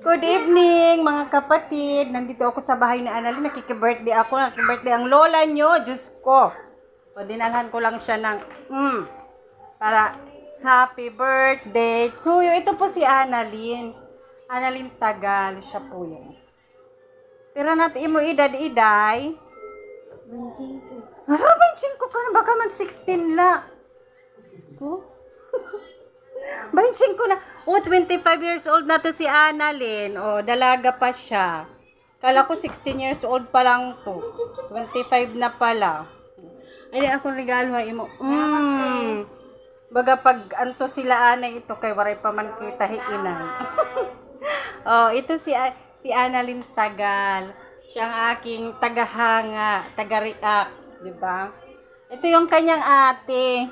Good evening mga kapatid. Nandito ako sa bahay ni Annalyn. Nakiki-birthday ako. Nakiki-birthday ang lola nyo. Diyos ko. O dinalhan ko lang siya ng mm, para happy birthday to you. Ito po si Annalyn. Annalyn Tagal. Siya po yan. Pero natin mo edad-iday. Harapan ko ka na. Baka mag 16 la. Ko? 25 ko na. Oh, 25 years old na to si Annalyn. Oh, dalaga pa siya. Kala ko 16 years old pa lang to. 25 na pala. Ay, ako regalo ha imo. Mm. Baga pag anto sila anay ito kay waray pa man kita hiinan. oh, ito si si Annalyn Tagal. Siya ang aking tagahanga, taga-react, di ba? Ito yung kanyang ate.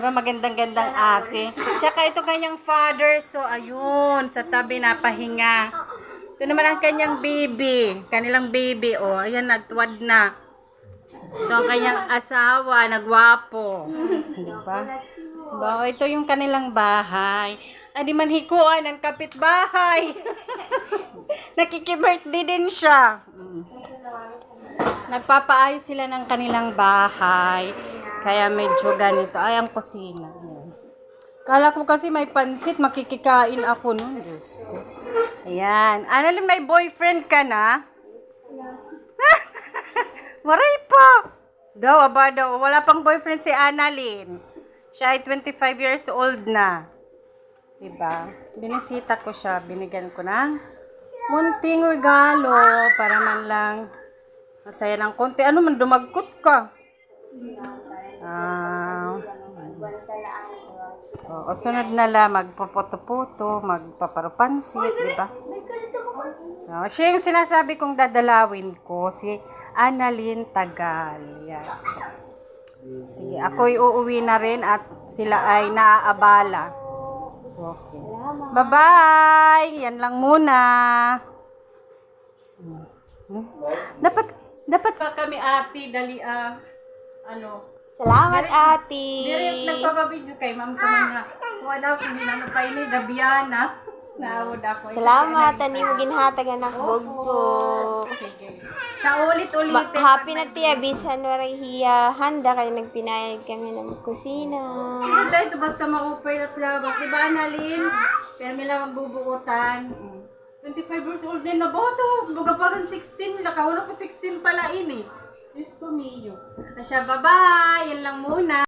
Di ba magandang-gandang ate? Tsaka ito kanyang father, so ayun, sa tabi napahinga. Ito naman ang kanyang baby, kanilang baby, oh, ayan, nagtuwad na. Ito ang kanyang asawa, nagwapo. Di ba? Ba, ito yung kanilang bahay. Ay, di man hikuan ang kapitbahay. Nakiki-birthday din siya. Mm. Nagpapaayos sila ng kanilang bahay. Kaya medyo ganito. Ay, ang kusina. Kala ko kasi may pansit, makikikain ako nun. Diyos ko. Ayan. Annalyn, may boyfriend ka na? Maray pa! Daw, aba daw. Wala pang boyfriend si Annalyn. Siya ay 25 years old na. Diba? Binisita ko siya. Binigyan ko ng munting regalo para man lang masaya ng konti. Ano man, dumagkot ka. Ah. Oo, sunod na lang, magpapoto-poto, magpaparupansit, di ba? Oh, siya yung sinasabi kong dadalawin ko, si Annalyn Tagal. Yan. Sige, ako'y uuwi na rin at sila ay naaabala. Okay. Bye-bye! Yan lang muna. Hmm? Dapat, dapat ba kami ate, dali ah, ano, Salamat, ate. Direct nagpapabidyo kay ma'am ko nga. Daw kung hindi na pa ini Gabiana. Naawad ako. Salamat, ani mo ginhatag anak bugto. Sa ulit-ulit. Ma- happy na tiya, bisan waray hiya. Handa kayo nagpinayag kami ng kusina. Hindi ito basta maupay at labas. Diba, Annalyn? Pero mila magbubuutan. 25 years old din na boto. Baga pa 16. Nakahulog ko 16 pala ini. Diyos ko, Miyo. Asya, bye-bye. Yan lang muna.